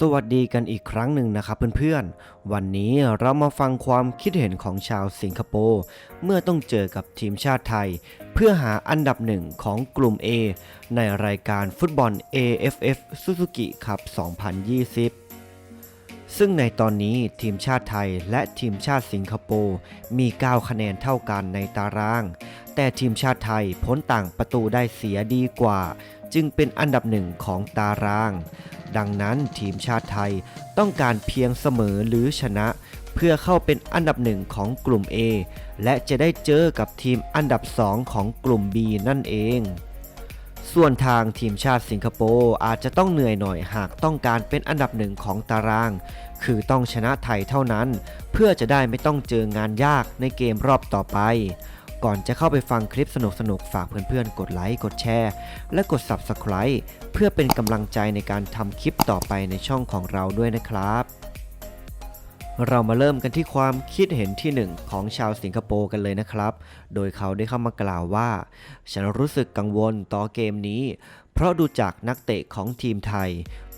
สวัสดีกันอีกครั้งหนึ่งนะครับเพื่อนๆ วันนี้เรามาฟังความคิดเห็นของชาวสิงคโปร์เมื่อต้องเจอกับทีมชาติไทย เพื่อหาอันดับหนึ่งของกลุ่ม A ในรายการฟุตบอล AFF Suzuki ครับ2020 ซึ่งในตอนนี้ทีมชาติไทยและทีมชาติสิงคโปร์มี 9 คะแนนเท่ากันในตาราง แต่ทีมชาติไทยพ้นต่างประตูได้เสียดีกว่า จึงเป็นอันดับหนึ่งของตาราง ดังนั้นทีมชาติไทยต้องการเพียงเสมอหรือชนะ เพื่อเข้าเป็นอันดับหนึ่งของกลุ่ม A และจะได้เจอกับทีมอันดับ2ของกลุ่ม B นั่นเอง ส่วนทางทีมชาติสิงคโปร์อาจจะต้องเหนื่อยหน่อยหากต้องการเป็นอันดับหนึ่งของตาราง คือต้องชนะไทยเท่านั้น เพื่อจะได้ไม่ต้องเจองานยากในเกมรอบต่อไป ก่อนจะเข้าไปฟังคลิปสนุกๆ ฝากเพื่อนๆ กดไลค์ กดแชร์ และกด Subscribe เพื่อเป็นกำลังใจในการทำคลิปต่อไปในช่องของเราด้วยนะครับ เรามาเริ่มกันที่ความคิดเห็นที่หนึ่งของชาวสิงคโปร์กันเลยนะครับ โดยเขาได้เข้ามากล่าวว่า ฉันรู้สึกกังวลต่อเกมนี้ เพราะดูจากนักเตะของทีมไทย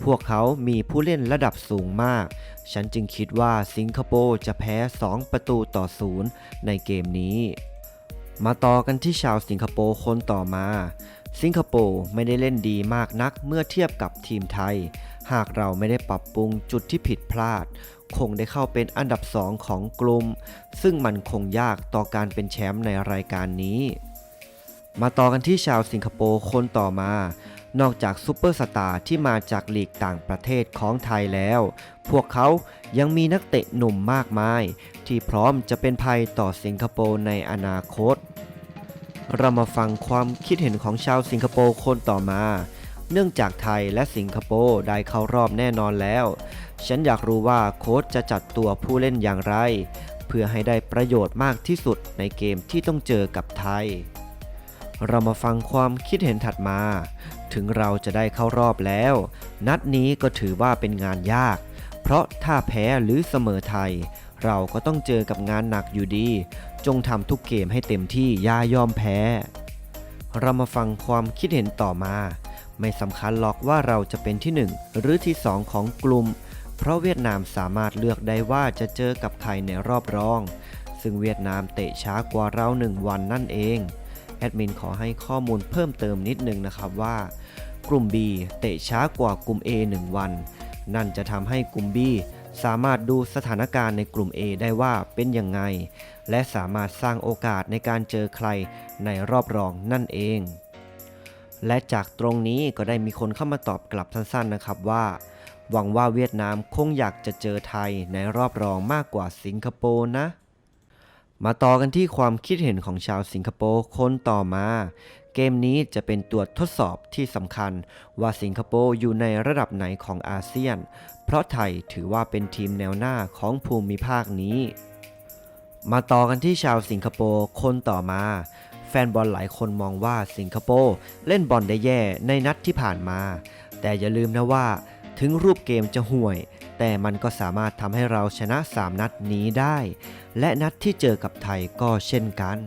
พวกเขามีผู้เล่นระดับสูงมาก ฉันจึงคิดว่าสิงคโปร์จะแพ้ 2 ประตูต่อศูนย์ในเกมนี้ มาต่อกันที่ชาวสิงคโปร์คนต่อมา สิงคโปร์ไม่ได้เล่นดีมากนักเมื่อเทียบกับทีมไทย หากเราไม่ได้ปรับปรุงจุดที่ผิดพลาด คงได้เข้าเป็นอันดับสองของกลุ่ม ซึ่งมันคงยากต่อการเป็นแชมป์ในรายการนี้ มาต่อกันที่ชาวสิงคโปร์คนต่อมานอกจากซูเปอร์สตาร์ที่มาจากลีกต่างประเทศของไทยแล้ว พวกเขายังมีนักเตะหนุ่มมากมาย ที่พร้อมจะเป็นภัยต่อสิงคโปร์ในอนาคต เรามาฟังความคิดเห็นของชาวสิงคโปร์คนต่อมา เนื่องจากไทยและสิงคโปร์ได้เข้ารอบแน่นอนแล้ว ฉันอยากรู้ว่าโค้ชจะจัดตัวผู้เล่นอย่างไร เพื่อให้ได้ประโยชน์มากที่สุดในเกมที่ต้องเจอกับไทยเรามาฟังความคิดเห็นถัดมา ถึงเราจะได้เข้ารอบแล้ว นัดนี้ก็ถือว่าเป็นงานยาก เพราะถ้าแพ้หรือเสมอไทย เราก็ต้องเจอกับงานหนักอยู่ดี จงทำทุกเกมให้เต็มที่ย่ายอมแพ้ เรามาฟังความคิดเห็นต่อมา ไม่สำคัญหรอกว่าเราจะเป็นที่ 1 หรือที่ 2 ของกลุ่ม เพราะเวียดนามสามารถเลือกได้ว่าจะเจอกับใครในรอบรอง ซึ่งเวียดนามเตะช้ากว่าเราหนึ่งวันนั่นเอง แอดมินขอให้ข้อมูลเพิ่มเติมนิดนึงนะครับว่ากลุ่ม B เตะช้ากว่ากลุ่ม A 1 วัน นั่นจะทำให้กลุ่ม B สามารถดูสถานการณ์ในกลุ่ม A ได้ว่าเป็นยังไง และสามารถสร้างโอกาสในการเจอใครในรอบรองนั่นเอง และจากตรงนี้ก็ได้มีคนเข้ามาตอบกลับสั้นๆนะครับว่า หวังว่าเวียดนามคงอยากจะเจอไทยในรอบรองมากกว่าสิงคโปร์นะ มาต่อกันที่ความคิดเห็นของชาวสิงคโปร์คนต่อมา เกมนี้จะเป็นตัวทดสอบที่สำคัญ ว่าสิงคโปร์อยู่ในระดับไหนของอาเซียน เพราะไทยถือว่าเป็นทีมแนวหน้าของภูมิภาคนี้ มาต่อกันที่ชาวสิงคโปร์คนต่อมา แฟนบอลหลายคนมองว่าสิงคโปร์เล่นบอลได้แย่ในนัดที่ผ่านมา แต่อย่าลืมนะว่า ถึงรูปเกมจะห่วย แต่มันก็สามารถทำให้เราชนะ 3 นัดนี้ได้ และนัดที่เจอกับไทยก็เช่นกัน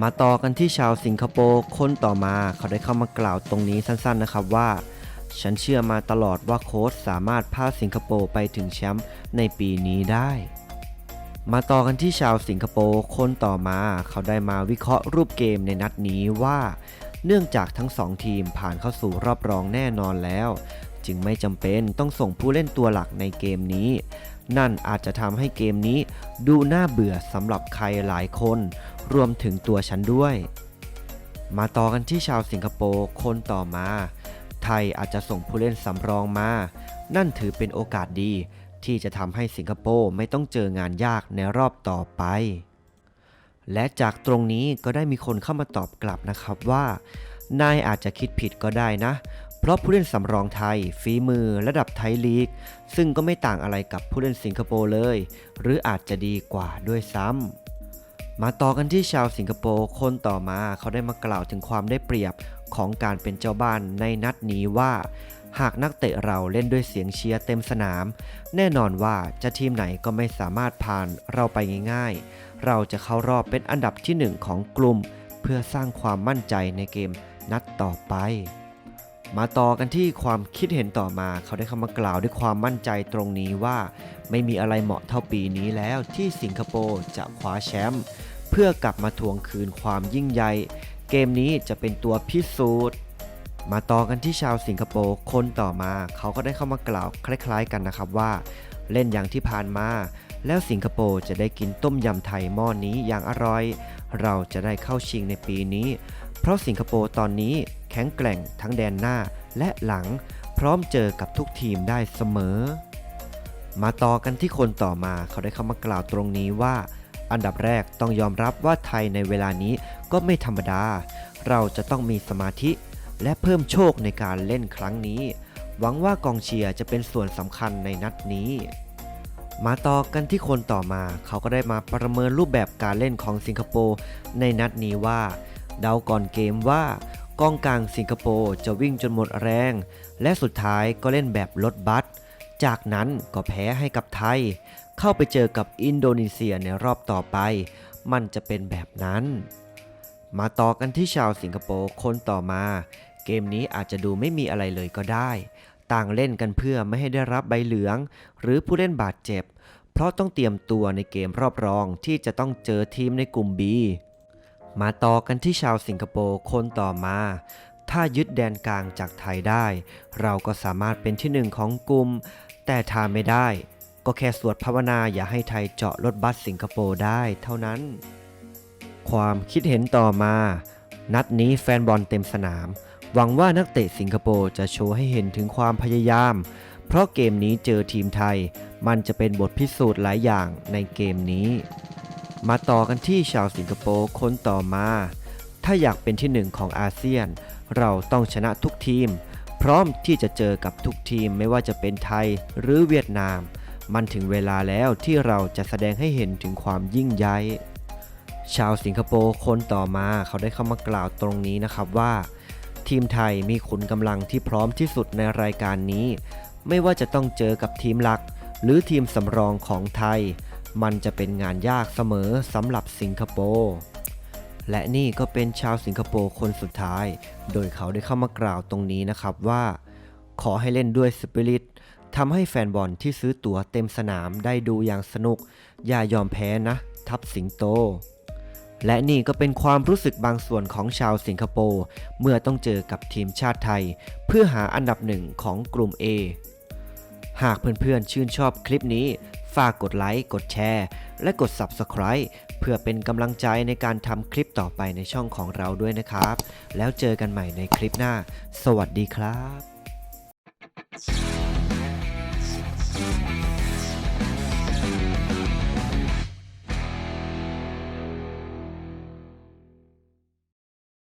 มาต่อกันที่ชาวสิงคโปร์คนต่อมาเขาได้เข้ามากล่าวตรงนี้สั้นๆนะครับว่า ฉันเชื่อมาตลอดว่าโค้ชสามารถพาสิงคโปร์ไปถึงแชมป์ในปีนี้ได้มาต่อกันที่ชาวสิงคโปร์คนต่อมาเขาได้มาวิเคราะห์รูปเกมในนัดนี้ว่า เนื่องจากทั้งสองทีมผ่านเข้าสู่รอบรองแน่นอนแล้ว จึงไม่จำเป็นต้องส่งผู้เล่นตัวหลักในเกมนี้ นั่นอาจจะทำให้เกมนี้ดูน่าเบื่อสำหรับใครหลายคน รวมถึงตัวฉันด้วย มาต่อกันที่ชาวสิงคโปร์คนต่อมา ไทยอาจจะส่งผู้เล่นสำรองมา นั่นถือเป็นโอกาสดี ที่จะทำให้สิงคโปร์ไม่ต้องเจองานยากในรอบต่อไปและจากตรงนี้ก็ได้มีคนเข้ามาตอบกลับนะครับว่า นายอาจจะคิดผิดก็ได้นะ เพราะผู้เล่นสำรองไทย ฝีมือระดับไทยลีก ซึ่งก็ไม่ต่างอะไรกับผู้เล่นสิงคโปร์เลย หรืออาจจะดีกว่าด้วยซ้ำมาต่อกันที่ชาวสิงคโปร์คนต่อมาเขาได้มากล่าวถึงความได้เปรียบของการเป็นเจ้าบ้านในนัดนี้ว่าหากนักเตะเราเล่นด้วยเสียงเชียร์เต็มสนาม แน่นอนว่าจะทีมไหนก็ไม่สามารถผ่านเราไปง่ายๆ เราจะเข้ารอบเป็นอันดับที่หนึ่งของกลุ่ม เพื่อสร้างความมั่นใจในเกมนัดต่อไป มาต่อกันที่ความคิดเห็นต่อมาเขาได้เข้ามากล่าวด้วยความมั่นใจตรงนี้ว่า ไม่มีอะไรเหมาะเท่าปีนี้แล้วที่สิงคโปร์จะคว้าแชมป์เพื่อกลับมาทวงคืนความยิ่งใหญ่เกมนี้จะเป็นตัวพิสูจน์มาต่อกันที่ชาวสิงคโปร์คนต่อมาเขาก็ได้เข้ามากล่าวคล้ายๆกันนะครับว่า เล่นอย่างที่ผ่านมา แล้วสิงคโปร์จะได้กินต้มยำไทยหม้อนนี้อย่างอร่อย เราจะได้เข้าชิงในปีนี้ เพราะสิงคโปร์ตอนนี้แข็งแกร่งทั้งแดนหน้าและหลัง พร้อมเจอกับทุกทีมได้เสมอ มาต่อกันที่คนต่อมาเขาได้เข้ามากล่าวตรงนี้ว่า อันดับแรกต้องยอมรับว่าไทยในเวลานี้ก็ไม่ธรรมดา เราจะต้องมีสมาธิ และเพิ่มโชคในการเล่นครั้งนี้ หวังว่ากองเชียร์จะเป็นส่วนสำคัญในนัดนี้มาต่อกันที่คนต่อมา เขาก็ได้มาประเมินรูปแบบการเล่นของสิงคโปร์ในนัดนี้ว่า เดาก่อนเกมว่ากองกลางสิงคโปร์จะวิ่งจนหมดแรง และสุดท้ายก็เล่นแบบรถบัสจากนั้นก็แพ้ให้กับไทย เข้าไปเจอกับอินโดนีเซียในรอบต่อไป มันจะเป็นแบบนั้น มาต่อกันที่ชาวสิงคโปร์คนต่อมา เกมนี้อาจจะดูไม่มีอะไรเลยก็ได้ ต่างเล่นกันเพื่อไม่ให้ได้รับใบเหลือง หรือผู้เล่นบาดเจ็บ เพราะต้องเตรียมตัวในเกมรอบรองที่จะต้องเจอทีมในกลุ่ม B มาต่อกันที่ชาวสิงคโปร์คนต่อมา ถ้ายึดแดนกลางจากไทยได้ เราก็สามารถเป็นที่หนึ่งของกลุ่ม แต่ถ้าไม่ได้ ก็แค่สวดภาวนาอย่าให้ไทยเจาะรถบัสสิงคโปร์ได้เท่านั้น ความคิดเห็นต่อมา นัดนี้แฟนบอลเต็มสนาม หวังว่านักเตะสิงคโปร์จะโชว์ให้เห็นถึงความพยายาม เพราะเกมนี้เจอทีมไทย มันจะเป็นบทพิสูจน์หลายอย่างในเกมนี้ มาต่อกันที่ชาวสิงคโปร์คนต่อมา ถ้าอยากเป็นที่หนึ่งของอาเซียน เราต้องชนะทุกทีม พร้อมที่จะเจอกับทุกทีมไม่ว่าจะเป็นไทยหรือเวียดนาม มันถึงเวลาแล้วที่เราจะแสดงให้เห็นถึงความยิ่งใหญ่ชาวสิงคโปร์คนต่อมาเขาได้เข้ามากล่าวตรงนี้นะครับว่า ทีมไทยมีขุนกำลังที่พร้อมที่สุดในรายการนี้ ไม่ว่าจะต้องเจอกับทีมหลัก หรือทีมสำรองของไทย มันจะเป็นงานยากเสมอสำหรับสิงคโปร์และนี่ก็เป็นชาวสิงคโปร์คนสุดท้าย โดยเขาได้เข้ามากล่าวตรงนี้นะครับว่า ขอให้เล่นด้วยสปิริตทำให้แฟนบอลที่ซื้อตั๋วเต็มสนามได้ดูอย่างสนุก อย่ายอมแพ้นะ ทัพสิงโต และนี่ก็เป็นความรู้สึกบางส่วนของชาวสิงคโปร์เมื่อต้องเจอกับทีมชาติไทย เพื่อหาอันดับหนึ่งของกลุ่ม A หากเพื่อนๆชื่นชอบคลิปนี้ ฝากกดไลค์ กดแชร์ และกด Subscribe เพื่อเป็นกำลังใจในการทำคลิปต่อไปในช่องของเราด้วยนะครับ แล้วเจอกันใหม่ในคลิปหน้า สวัสดีครับ